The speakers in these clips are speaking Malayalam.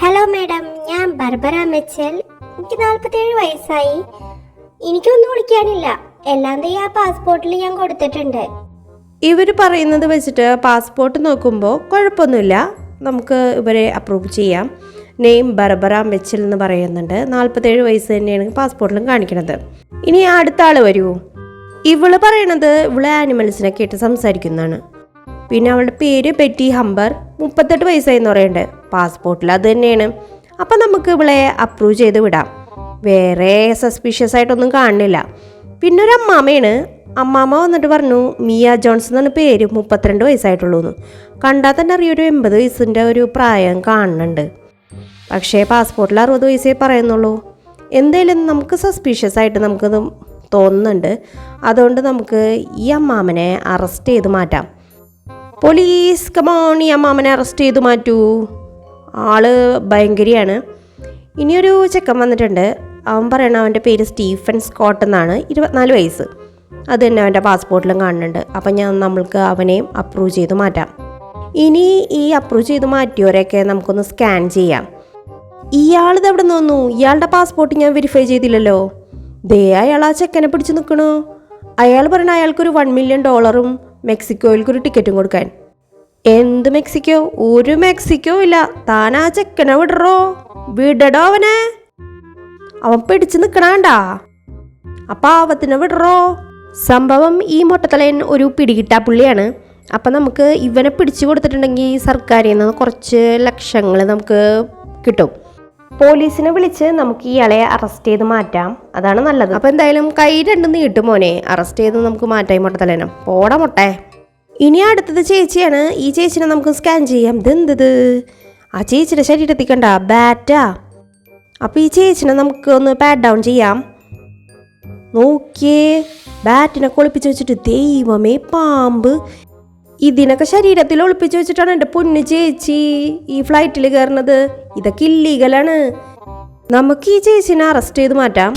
ഹലോ മാഡം ഞാൻ ബർബറ മെച്ചൽ എനിക്ക് നാൽപ്പത്തേഴ് വയസ്സായി. എനിക്കൊന്നും വിളിക്കാനില്ല. എല്ലാം തേ ആ പാസ്പോർട്ടിൽ ഞാൻ കൊടുത്തിട്ടുണ്ട്. ഇവർ പറയുന്നത് വെച്ചിട്ട് പാസ്പോർട്ട് നോക്കുമ്പോൾ കുഴപ്പമൊന്നുമില്ല നമുക്ക് ഇവരെ അപ്രൂവ് ചെയ്യാം. നെയിം ബർബറ മെച്ചൽ എന്ന് പറയുന്നുണ്ട്. നാൽപ്പത്തേഴ് വയസ്സ് തന്നെയാണ് പാസ്പോർട്ടിലും കാണിക്കുന്നത് ഇനി അടുത്ത ആൾ വരുമോ ഇവൾ പറയണത് ഇവൾ ആനിമൽസിനെ കേട്ട് സംസാരിക്കുന്നതാണ്. പിന്നെ അവളുടെ പേര് ബെറ്റി ഹംബർ മുപ്പത്തെട്ട് വയസ്സായി എന്ന് പറയുന്നുണ്ട് പാസ്പോർട്ടിൽ അത് തന്നെയാണ്. അപ്പം നമുക്ക് ഇവളെ അപ്രൂവ് ചെയ്ത് വിടാം. വേറെ സസ്പീഷ്യസ് ആയിട്ടൊന്നും കാണുന്നില്ല. പിന്നെ ഒരു അമ്മാമയാണ്. അമ്മാമ്മ വന്നിട്ട് പറഞ്ഞു മിയ ജോൺസൺ എന്നാണ് പേര്. മുപ്പത്തിരണ്ട് വയസ്സായിട്ടുള്ളൂ എന്ന് കണ്ടാൽ തന്നെ അറിയൊരു എൺപത് വയസ്സിന്റെ ഒരു പ്രായം കാണുന്നുണ്ട്. പക്ഷേ പാസ്പോർട്ടിൽ അറുപത് വയസ്സേ പറയുന്നുള്ളൂ. എന്തേലും നമുക്ക് സസ്പീഷ്യസ് ആയിട്ട് നമുക്കത് തോന്നുന്നുണ്ട്. അതുകൊണ്ട് നമുക്ക് ഈ അമ്മാമനെ അറസ്റ്റ് ചെയ്ത് മാറ്റാം. പോലീസ് കമോൺ ഈ അമ്മാമനെ അറസ്റ്റ് ചെയ്ത് മാറ്റൂ. ആൾ ഭയങ്കരിയാണ്. ഇനിയൊരു ചെക്കൻ വന്നിട്ടുണ്ട്. അവൻ പറയണ അവന്റെ പേര് സ്റ്റീഫൻ സ്കോട്ട് എന്നാണ്. ഇരുപത്തിനാല് വയസ്സ്. അത് തന്നെ അവന്റെ പാസ്പോർട്ടിലും കാണുന്നുണ്ട്. അപ്പം ഞാൻ നമ്മൾക്ക് അവനെയും അപ്രൂവ് ചെയ്ത് മാറ്റാം. ഇനി ഈ അപ്രൂവ് ചെയ്ത് മാറ്റിയവരെയൊക്കെ നമുക്കൊന്ന് സ്കാൻ ചെയ്യാം. ഇയാളിത് എവിടെ നിന്നു ഇയാളുടെ പാസ്പോർട്ട് ഞാൻ വെരിഫൈ ചെയ്തില്ലല്ലോ. ദേ അയാൾ ആ ചെക്കനെ പിടിച്ച് നിൽക്കണു അയാൾ പറയണ അയാൾക്കൊരു വൺ മില്യൺ ഡോളറും മെക്സിക്കോയിൽക്കൊരു ടിക്കറ്റും കൊടുക്കാൻ. എന്ത് മെക്സിക്കോ? ഒരു മെക്സിക്കോ ഇല്ല. താൻ ആ ചെക്കനെ വിടറോ? വിടടോ അവനെ. അവൻ പിടിച്ചു നിക്കണാണ്ടാ. അപ്പൊ അവത്തിനെ വിടറോ? സംഭവം ഈ മൊട്ടത്തലയൻ ഒരു പിടികിട്ടാ പുള്ളിയാണ്. അപ്പം നമുക്ക് ഇവനെ പിടിച്ചു കൊടുത്തിട്ടുണ്ടെങ്കിൽ സർക്കാരിൽ നിന്ന് കുറച്ച് ലക്ഷങ്ങൾ നമുക്ക് കിട്ടും. പോലീസിനെ വിളിച്ച് നമുക്ക് ഇയാളെ അറസ്റ്റ് ചെയ്ത് മാറ്റാം. അതാണ് നല്ലത്. അപ്പൊ എന്തായാലും കൈ രണ്ടും നീട്ടും മോനെ. അറസ്റ്റ് ചെയ്ത് നമുക്ക് മാറ്റായി മൊട്ടത്തലേനം പോടാ മൊട്ടെ. ഇനി അടുത്തത് ചേച്ചിയാണ്. ഈ ചേച്ചിനെ നമുക്ക് സ്കാൻ ചെയ്യാം. ഇതെന്തത് ആ ചേച്ചിയുടെ ശരീരത്തിൽ കണ്ട ബാറ്റാ അപ്പോൾ ഈ ചേച്ചിനെ നമുക്ക് ഒന്ന് പാഡ് ഡൗൺ ചെയ്യാം. നോക്കിയേ ബാറ്റിനെ കൊളിപ്പിച്ച് വെച്ചിട്ട് ദൈവമേ പാമ്പ്. ഇതിനൊക്കെ ശരീരത്തിൽ ഒളിപ്പിച്ച് വെച്ചിട്ടാണ് എന്റെ പൊന്നു ചേച്ചി ഈ ഫ്ലൈറ്റിൽ കയറുന്നത്. ഇതൊക്കെ ഇല്ലീഗലാണ് നമുക്ക് ഈ ചേച്ചിനെ അറസ്റ്റ് ചെയ്ത് മാറ്റാം.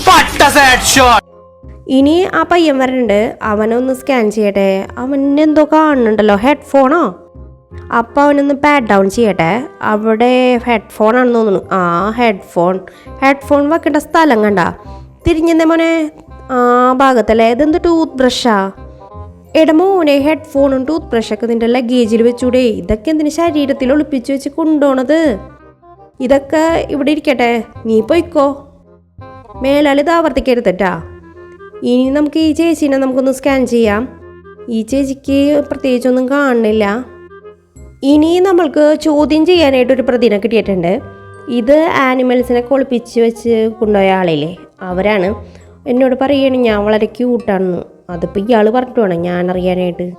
ഇനി ആ പയ്യൻ വരണ്ട്. അവനൊന്ന് സ്കാൻ ചെയ്യട്ടെ. അവൻ എന്തോ കാണുന്നുണ്ടല്ലോ ഹെഡ്ഫോണോ അപ്പോൾ അവനൊന്ന് പാഡ് ഡൗൺ ചെയ്യട്ടെ. അവിടെ ഹെഡ്ഫോൺ ആണെന്ന് തോന്നുന്നു. ആ ഹെഡ്ഫോൺ ഹെഡ്ഫോൺ വെക്കേണ്ട സ്ഥലം കണ്ട? തിരിഞ്ഞെന്തേ മോനെ? ആ ഭാഗത്തല്ലേ? ഇതെന്ത് ടൂത്ത് ബ്രഷാ എടാ മോനെ ഹെഡ്ഫോണും ടൂത്ത് ബ്രഷൊക്കെ നിന്റെ ലഗേജിൽ വെച്ചൂടെ. ഇതൊക്കെ എന്തിനു ശരീരത്തിൽ ഒളിപ്പിച്ച് വെച്ച് കൊണ്ടുപോണത്? ഇതൊക്കെ ഇവിടെ ഇരിക്കട്ടെ. നീ പോയിക്കോ. മേലാൽ ഇത് ആവർത്തിക്കരുതട്ടാ ഇനി നമുക്ക് ഈ ചേച്ചീനെ നമുക്കൊന്ന് സ്കാൻ ചെയ്യാം. ഈ ചേച്ചിക്ക് പ്രത്യേകിച്ചൊന്നും കാണുന്നില്ല. ഇനി നമ്മൾക്ക് ചോദ്യം ചെയ്യാനായിട്ടൊരു പ്രതിന കിട്ടിയിട്ടുണ്ട്. ഇത് ആനിമൽസിനെ കൊളിപ്പിച്ച് വെച്ച് കൊണ്ടുപോയ ആളില്ലേ? അവരാണ്. എന്നോട് പറയുകയാണ് ഞാൻ വളരെ ക്യൂട്ടാണെന്ന് അതിപ്പോൾ ഇയാൾ പറഞ്ഞിട്ട് വേണം ഞാൻ അറിയാനായിട്ട്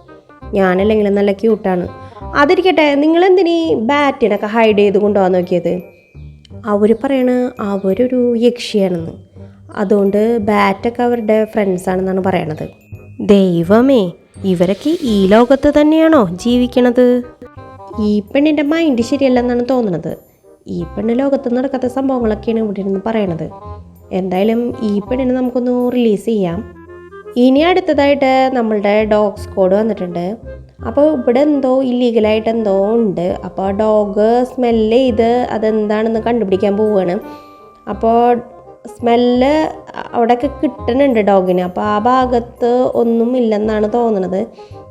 ഞാനല്ലെങ്കിലും നല്ല ക്യൂട്ടാണ് അതിരിക്കട്ടെ നിങ്ങളെന്തിനീ ബാറ്റിനൊക്കെ ഹൈഡ് ചെയ്ത് കൊണ്ടുപോകാൻ നോക്കിയത്? അവർ പറയണ അവരൊരു യക്ഷിയാണെന്ന്. അതുകൊണ്ട് ബാറ്റൊക്കെ അവരുടെ ഫ്രണ്ട്സാണെന്നാണ് പറയണത്. ദൈവമേ ഇവരൊക്കെ ഈ ലോകത്ത് തന്നെയാണോ ജീവിക്കണത്? ഈ പെണ്ണിന്റെ മൈൻഡ് ശരിയല്ലെന്നാണ് തോന്നുന്നത് ഈ പെണ്ണ് ലോകത്ത് നടക്കാത്ത സംഭവങ്ങളൊക്കെയാണ് ഇവിടെ ഇരുന്ന് പറയണത്. എന്തായാലും ഈ പെണ്ണിനെ നമുക്കൊന്ന് റിലീസ് ചെയ്യാം. ഇനി അടുത്തതായിട്ട് നമ്മളുടെ ഡോഗ് സ്കോഡ് വന്നിട്ടുണ്ട്. അപ്പോൾ ഇവിടെ എന്തോ ഇല്ലീഗലായിട്ട് എന്തോ ഉണ്ട്. അപ്പോൾ ഡോഗ് സ്മെല്ല് ചെയ്ത് അതെന്താണെന്ന് കണ്ടുപിടിക്കാൻ പോവുകയാണ് അപ്പോൾ സ്മെല്ല് അവിടെയൊക്കെ കിട്ടുന്നുണ്ട് ഡോഗിന്. അപ്പോൾ ആ ഭാഗത്ത് ഒന്നും ഇല്ലെന്നാണ് തോന്നുന്നത്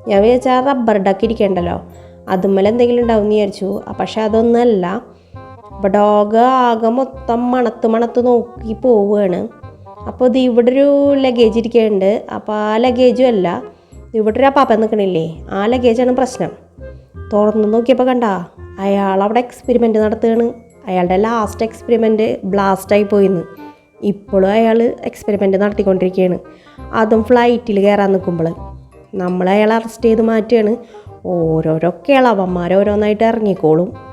ഞാൻ വിചാരിച്ചാൽ റബ്ബർ ഡക്ക് ഇരിക്കണ്ടല്ലോ. അതുമ്മൽ എന്തെങ്കിലും ഉണ്ടാവും എന്ന് വിചാരിച്ചു. പക്ഷെ അതൊന്നല്ല. അപ്പോൾ ഡോഗ് ആകെ മൊത്തം മണത്ത് മണത്ത് നോക്കി പോവുകയാണ് അപ്പോൾ ഇത് ഇവിടെ ഒരു ലഗേജ് ഇരിക്കുന്നുണ്ട് അപ്പോൾ ആ ലഗേജും അല്ല. ഇവിടെ ഒരു അപ്പാപ്പ നിൽക്കണില്ലേ ആ ലഗേജാണ് പ്രശ്നം. തുറന്ന് നോക്കിയപ്പോൾ കണ്ട അയാൾ അവിടെ എക്സ്പെരിമെന്റ് നടത്തുകയാണ്. അയാളുടെ ലാസ്റ്റ് എക്സ്പെരിമെന്റ് ബ്ലാസ്റ്റായി പോയിന്ന്. ഇപ്പോഴും അയാൾ എക്സ്പെരിമെന്റ് നടത്തിക്കൊണ്ടിരിക്കുകയാണ്. അതും ഫ്ലൈറ്റിൽ കയറാൻ നിൽക്കുമ്പോൾ നമ്മൾ അയാളെ അറസ്റ്റ് ചെയ്ത് മാറ്റുകയാണ്. ഓരോരോ കിളവന്മാർ ഓരോന്നായിട്ട് ഇറങ്ങിക്കോളും.